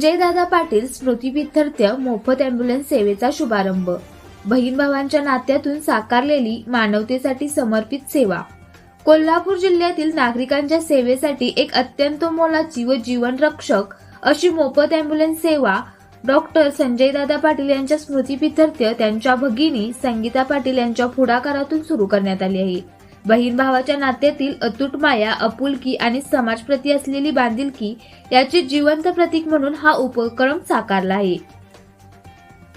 संजयदादा पाटील स्मृतीपित्यर्थ मोफत अँब्युलन्स सेवेचा शुभारंभ. बहीण भावांच्या नात्यातून साकारलेली मानवतेसाठी समर्पित सेवा. कोल्हापूर जिल्ह्यातील नागरिकांच्या सेवेसाठी एक अत्यंत मोलाची व जीवनरक्षक अशी मोफत अँब्युलन्स सेवा डॉक्टर संजयदादा पाटील यांच्या स्मृतीपित्यर्थ त्यांच्या भगिनी संगीता पाटील यांच्या पुढाकारातून सुरू करण्यात आली आहे. बहीण भावाच्या नात्यातील अतूट माया आपुलकी आणि समाजप्रती असलेली बांधिलकी याचे जिवंत प्रतीक म्हणून हा उपक्रम साकारला आहे.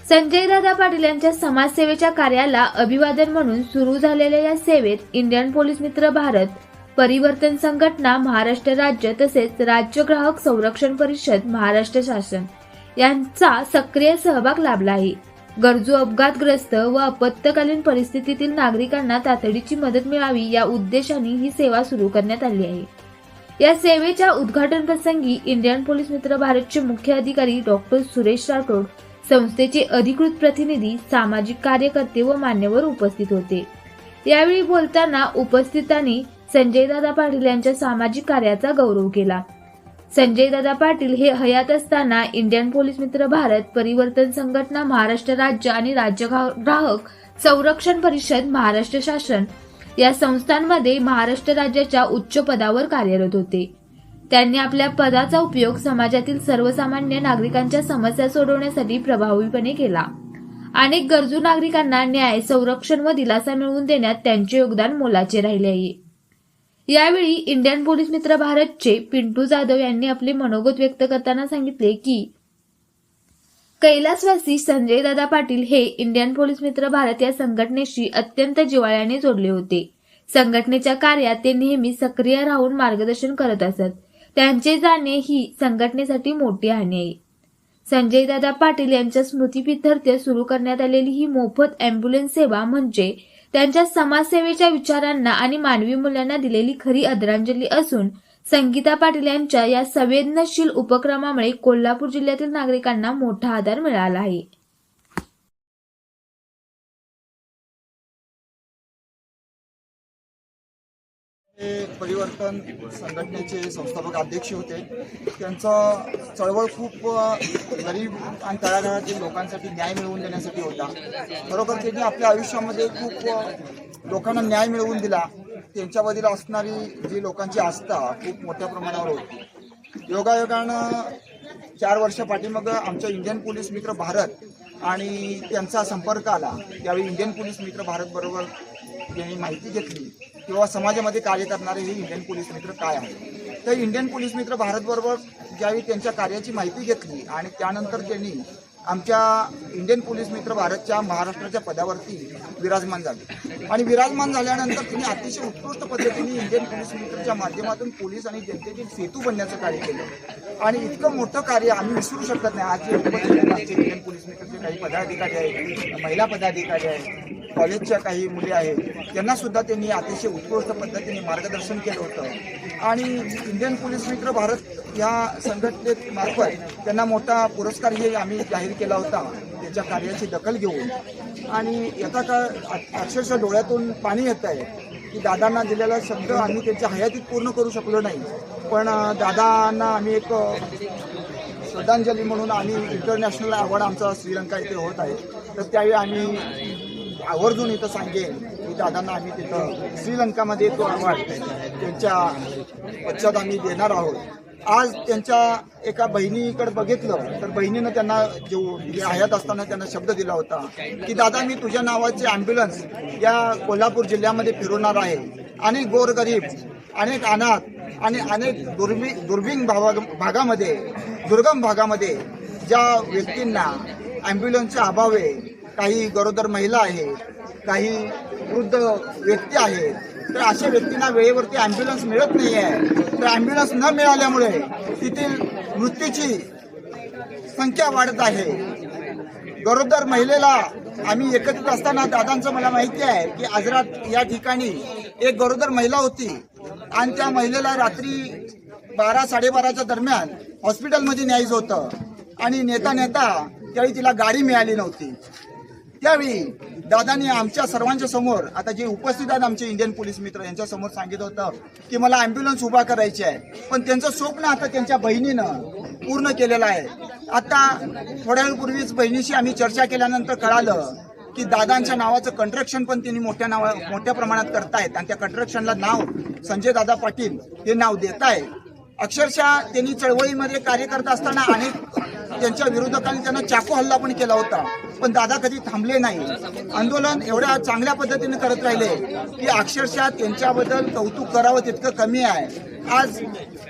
संजय दादा पाटील यांच्या समाजसेवेच्या कार्याला अभिवादन म्हणून सुरू झालेल्या या सेवेत इंडियन पोलीस मित्र भारत परिवर्तन संघटना महाराष्ट्र राज्य तसेच राज्य ग्राहक संरक्षण परिषद महाराष्ट्र शासन यांचा सक्रिय सहभाग लाभला आहे. गरजू अपघातग्रस्त व आपत्कालीन परिस्थितीतील नागरिकांना तातडीची मदत मिळावी या उद्देशाने ही सेवा सुरू करण्यात आली आहे. या सेवेच्या उद्घाटन प्रसंगी इंडियन पोलीस मित्र भारतचे मुख्य अधिकारी डॉक्टर सुरेश राठोड संस्थेचे अधिकृत प्रतिनिधी सामाजिक कार्यकर्ते व मान्यवर उपस्थित होते. यावेळी बोलताना उपस्थितांनी संजयदादा पाटील यांच्या सामाजिक कार्याचा गौरव केला. संजयदादा पाटील हे हयात असताना इंडियन पोलीस मित्र भारत परिवर्तन संघटना महाराष्ट्र राज्य आणि राज्य ग्राहक संरक्षण परिषद महाराष्ट्र शासन या संस्थांमध्ये महाराष्ट्र राज्याच्या उच्च पदावर कार्यरत होते. त्यांनी आपल्या पदाचा उपयोग समाजातील सर्वसामान्य नागरिकांच्या समस्या सोडवण्यासाठी प्रभावीपणे केला. अनेक गरजू नागरिकांना न्याय संरक्षण व दिलासा मिळवून देण्यात त्यांचे योगदान मोलाचे राहिले आहे. यावेळी इंडियन पोलीस मित्र भारतचे पिंटू जाधव यांनी आपले मनोगत व्यक्त करताना सांगितले की कैलासवासी संजय दादा पाटील हे इंडियन पोलीस मित्र भारत या संघटनेशी अत्यंत जिवाळ्याने जोडले होते. संघटनेच्या कार्यात ते नेहमी सक्रिय राहून मार्गदर्शन करत असत. त्यांचे जाणे ही संघटनेसाठी मोठी हानी आहे. संजय दादा पाटील यांच्या स्मृतीपित्यर्थ सुरू करण्यात आलेली ही मोफत अँब्युलन्स सेवा म्हणजे त्यांच्या समाजसेवेच्या विचारांना आणि मानवी मूल्यांना दिलेली खरी आदरांजली असून संगीता पाटील यांच्या या संवेदनशील उपक्रमामुळे कोल्हापूर जिल्ह्यातील नागरिकांना मोठा आधार मिळाला आहे. ते परिवर्तन संघटनेचे संस्थापक अध्यक्ष होते. त्यांचा चळवळ खूप गरीब आणि तळागाळातील लोकांसाठी न्याय मिळवून देण्यासाठी होता. खरोखर त्यांनी आपल्या आयुष्यामध्ये खूप लोकांना न्याय मिळवून दिला. त्यांच्याबद्दल असणारी जी लोकांची आस्था खूप मोठ्या प्रमाणावर होती. योगायोगानं चार वर्ष मग आमच्या इंडियन पोलीस मित्र भारत आणि त्यांचा संपर्क आला. त्यावेळी इंडियन पोलीस मित्र भारत बरोबर त्यांनी माहिती घेतली. किंवा समाजामध्ये कार्य करणारे हे इंडियन पोलीस मित्र काय आहे तर इंडियन पोलीस मित्र भारतबरोबर ज्यावेळी त्यांच्या कार्याची माहिती घेतली आणि त्यानंतर त्यांनी आमच्या इंडियन पोलीस मित्र भारतच्या महाराष्ट्राच्या पदावरती विराजमान झाले. आणि विराजमान झाल्यानंतर त्यांनी अतिशय उत्कृष्ट पद्धतीने इंडियन पोलीस मित्रच्या माध्यमातून पोलीस आणि जनतेतील सेतू बनण्याचं कार्य केलं. आणि इतकं मोठं कार्य आम्ही विसरू शकत नाही. आज जे इंडियन पोलीस मित्रचे काही पदाधिकारी आहेत महिला पदाधिकारी आहेत कॉलेजच्या काही मुली आहेत त्यांना सुद्धा त्यांनी अतिशय उत्कृष्ट पद्धतीने मार्गदर्शन केलं होतं. आणि इंडियन पोलीस मित्र भारत या संघटनेमार्फत त्यांना मोठा पुरस्कारही आम्ही जाहीर केला होता. त्यांच्या कार्याची दखल घेऊन. आणि येता काळ अक्षरशः डोळ्यातून पाणी येत आहे की दादांना दिलेला शब्द आम्ही त्यांच्या हयातीत पूर्ण करू शकलो नाही. पण दादांना आम्ही एक श्रद्धांजली म्हणून आम्ही इंटरनॅशनल अवॉर्ड आमचा श्रीलंका इथे होत आहे. तर त्यावेळी आम्ही आवर्जून इथं सांगेन की दादांना आम्ही तिथं श्रीलंकामध्ये तो अवॉर्ड त्यांच्या पश्चात आम्ही देणार आहोत. आज त्यांच्या एका बहिणीकडे बघितलं तर बहिणीनं त्यांना जो जे हयात असताना त्यांना शब्द दिला होता की दादा मी तुझ्या नावाचे ॲम्ब्युलन्स या कोल्हापूर जिल्ह्यामध्ये फिरवणार आहे. अनेक गोरगरीब अनेक अनाथ आणि अनेक दुर्बी दुर्बीन भावा भागामध्ये दुर्गम भागामध्ये ज्या व्यक्तींना ॲम्ब्युलन्सचा अभाव आहे काही गरोदर महिला आहेत काही वृद्ध व्यक्ती आहेत तर अशा व्यक्तींना वेळेवरती ॲम्ब्युलन्स मिळत नाही आहे तर ॲम्ब्युलन्स न मिळाल्यामुळे तेथील मृत्यूची संख्या वाढत आहे. गरोदर महिलेला आम्ही एकत्रित असताना दादांचं मला माहिती आहे की आजरात या ठिकाणी एक गरोदर महिला होती आणि त्या महिलेला रात्री बारा साडेबाराच्या दरम्यान हॉस्पिटलमध्ये न्यायचं होतं. आणि नेता नेता त्यावेळी तिला गाडी मिळाली नव्हती. त्यावेळी दादानी आमच्या सर्वांच्या समोर आता जे उपस्थित आहेत आमचे इंडियन पोलीस मित्र यांच्या समोर सांगितलं होतं की मला अँब्युलन्स उभा करायची आहे. पण त्यांचं स्वप्न आता त्यांच्या बहिणीनं पूर्ण केलेलं आहे. आता थोड्या वेळपूर्वीच बहिणीशी आम्ही चर्चा केल्यानंतर कळालं की दादांच्या नावाचं कंट्रक्शन पण त्यांनी मोठ्या नावा मोठ्या प्रमाणात करतायत. आणि त्या कंट्रक्शनला नाव संजय दादा पाटील हे नाव देत आहे अक्षरशः त्यांनी चळवळीमध्ये कार्य करत असताना अनेक त्यांच्या विरोधकांनी त्यांना चाकू हल्ला पण केला होता. पण दादा कधी थांबले नाही. आंदोलन एवढ्या चांगल्या पद्धतीने करत राहिले की अक्षरशः त्यांच्याबद्दल कौतुक करावं तितकं कमी आहे. आज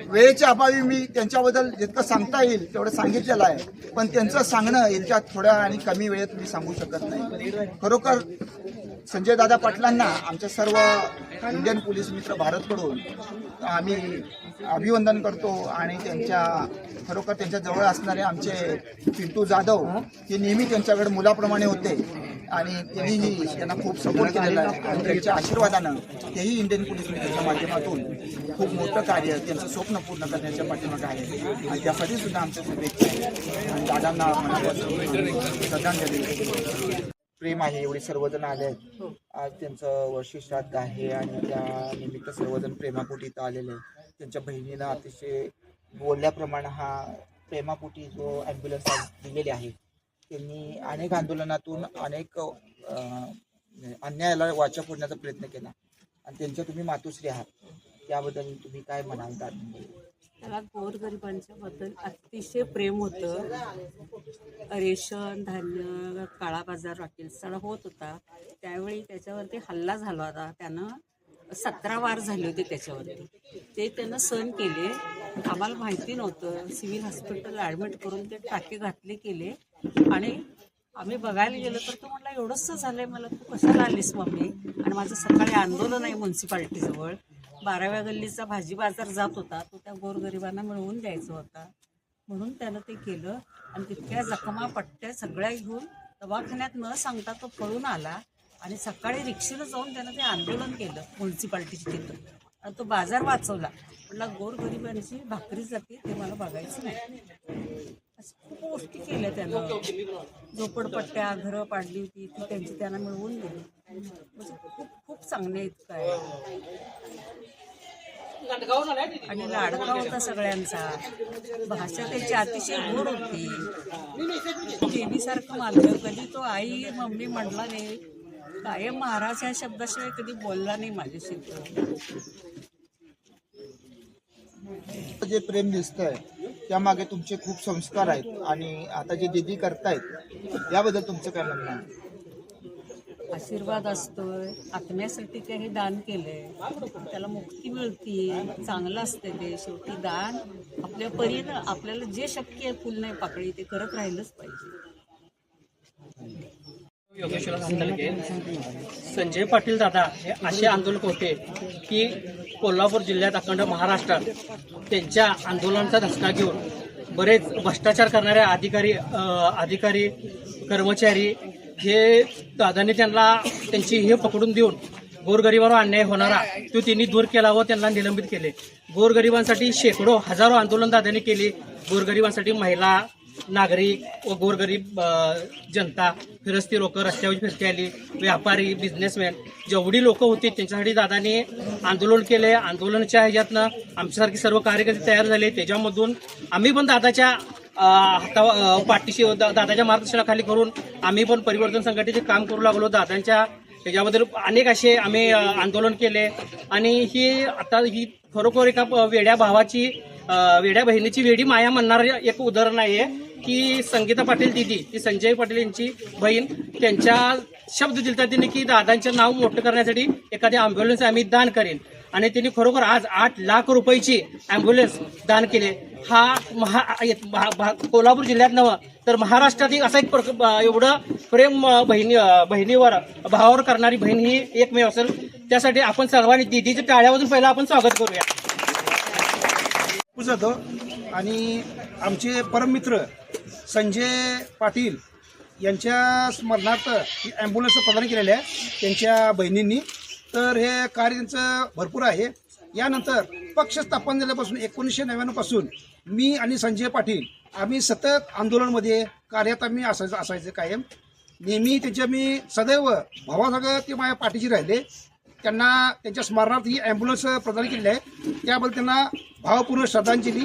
वेळेच्या अभावी मी त्यांच्याबद्दल जितकं सांगता येईल तेवढं सांगितलेलं आहे. पण त्यांचं सांगणं यांच्या थोड्या आणि कमी वेळेत मी सांगू शकत नाही. खरोखर संजय दादा पाटलांना आमच्या सर्व इंडियन पोलीस मित्र भारतकडून आम्ही अभिवंदन करतो आणि त्यांच्या खरोखर त्यांच्या जवळ असणारे आमचे पिंटू जाधव हे नेहमी त्यांच्याकडे मुलाप्रमाणे होते आणि त्यांनीही त्यांना खूप सपोर्ट केलेला आहे. आणि त्यांच्या आशीर्वादानं तेही इंडियन पोलीस मित्राच्या माध्यमातून खूप मोठं कार्य त्यांचं स्वप्न पूर्ण करण्याच्या पाठीमागं आहे. आणि त्यासाठी सुद्धा आमच्या शुभेच्छा आहे आणि दादांना श्रद्धांजली. प्रेम आहे एवढे सर्वजण आले आहेत. आज त्यांचं वर्षश्राद्ध आहे आणि त्या निमित्त सर्वजण प्रेमापोटी इथं आलेले आहेत. त्यांच्या बहिणीनं अतिशय बोलल्याप्रमाणे हा प्रेमापोटी जो ॲम्ब्युलन्स दिलेले आहे त्यांनी अनेक आंदोलनातून अनेक अं, अन्यायाला वाचा फोडण्याचा प्रयत्न केला. आणि त्यांच्या तुम्ही मातोश्री आहात. त्याबद्दल तुम्ही काय म्हणाल? त्याला गोरगरिबांच्या बद्दल अतिशय प्रेम होतं. रेशन धान्य काळा बाजार वाटेल सगळं होत होता. त्यावेळी त्याच्यावरती हल्ला झाला होता. त्यानं सतरा वार झाले होते त्याच्यावरती. ते त्यानं सहन केले. आम्हाला माहिती नव्हतं. सिव्हिल हॉस्पिटल ॲडमिट करून ते टाके घातले केले. आणि आम्ही बघायला गेलो तर तो म्हटला एवढंच झालंय मला. तू कशाला आलीस मम्मी? आणि माझं सकाळी आंदोलन आहे म्युन्सिपाल्टीजवळ. बाराव्या गल्लीचा भाजी बाजार जात होता तो त्या गोरगरिबांना मिळवून द्यायचा होता. म्हणून त्यानं ते केलं आणि तितक्या जखमा पट्ट्या सगळ्या घेऊन दवाखान्यात न सांगता तो पळून आला आणि सकाळी रिक्षेनं जाऊन त्यानं ते आंदोलन केलं म्युन्सिपाल्टीची तिथं. आणि तो बाजार वाचवला. म्हटला गोरगरिबांची भाकरी जाते ते मला बघायचं नाही. अशा खूप गोष्टी केल्या त्यानं. झोपडपट्ट्या घरं पाडली होती ती त्यांची त्यांना मिळवून दिली. म्हणजे खूप खूप चांगले इतकं आहे आणि लाडका होता सगळ्यांचा. भाषा त्याची अतिशय गोड होती. देवीसारखं मानलं कधी तो आई मम्मी म्हणला नाही. कायम महाराज ह्या शब्दाशिवाय कधी बोलला नाही माझ्याशी तो. जे प्रेम दिसतंय त्यामागे तुमचे खूप संस्कार आहेत आणि आता जे दिदी करतायत याबद्दल तुमचं काय म्हणणं आहे? आशीर्वाद असतोय. आत्म्यासाठी काही दान केलंय. त्याला मुक्ती मिळते. चांगलं असते ते. शेवटी दान आपल्या परीनं आपल्याला जे शक्य आहे फुल नाही पाकळी ते करत राहिलंच पाहिजे. योगेश्वर संजय पाटील दादा हे असे आंदोलक होते की कोल्हापूर जिल्ह्यात अखंड महाराष्ट्रात त्यांच्या आंदोलनाचा धसका घेऊन बरेच भ्रष्टाचार करणारे अधिकारी अधिकारी कर्मचारी हे दादाने त्यांना त्यांची हे पकडून देऊन गोरगरिबांवर अन्याय होणारा तो त्यांनी दूर केला व त्यांना निलंबित केले. गोरगरिबांसाठी शेकडो हजारो आंदोलन दादाने केले. गोरगरिबांसाठी महिला नागरिक व गोरगरीब जनता फिरस्ती लोक रस्त्यावर फिरती आली. व्यापारी बिझनेसमॅन जेवढी लोक होती त्यांच्यासाठी दादाने आंदोलन केले. आंदोलनाच्या ह्याच्यातनं आमच्यासारखे सर्व कार्यकर्ते तयार झाले. त्याच्यामधून आम्ही पण दादाच्या हाता पाठीशी दादाच्या मार्गदर्शनाखाली करून आम्ही पण परिवर्तन संघटनेचे काम करू लागलो. दादांच्या याबद्दल अनेक असे आम्ही आंदोलन केले. आणि ही आता ही खरोखर एका प- वेड्या भावाची वेड्या बहिणीची वेडी माया म्हणणार एक उदाहरण आहे. की संगीता पाटील दिदी ती संजय पाटील यांची बहीण त्यांच्या शब्द दिलता तिने की दादांचे नाव मोठं करण्यासाठी एखादी अँब्युलन्स आम्ही दान करेन. आणि त्यांनी खरोखर आज आठ लाख रुपयाची अँब्युलन्स दान केले. हा महा भा- भा- कोल्हापूर जिल्ह्यात नवं तर महाराष्ट्रातील असा एक प्रक- एवढं प्रेम बहिणी बहिणीवर भावावर करणारी बहीण ही एकमेव असेल. त्यासाठी आपण सर्वांनी दिदीच्या टाळ्यामधून पहिला आपण स्वागत करूया. जातो. आणि आमचे परममित्र संजय पाटील यांच्या स्मरणार्थ ही ॲम्ब्युलन्स प्रदान केलेल्या आहे त्यांच्या बहिणींनी. तर हे कार्य त्यांचं भरपूर आहे. यानंतर पक्ष स्थापन झाल्यापासून एकोणीसशे नव्याण्णवपासून मी आणि संजय पाटील आम्ही सतत आंदोलनमध्ये कार्यात आम्ही असायचं असायचं कायम. नेहमी त्यांच्या मी सदैव भावासागर ते माझ्या पाठीशी राहिले. त्यांना त्यांच्या स्मरणार्थ ही ॲम्ब्युलन्स प्रदान केलेली आहे. त्याबद्दल त्यांना भावपूर्ण श्रद्धांजली.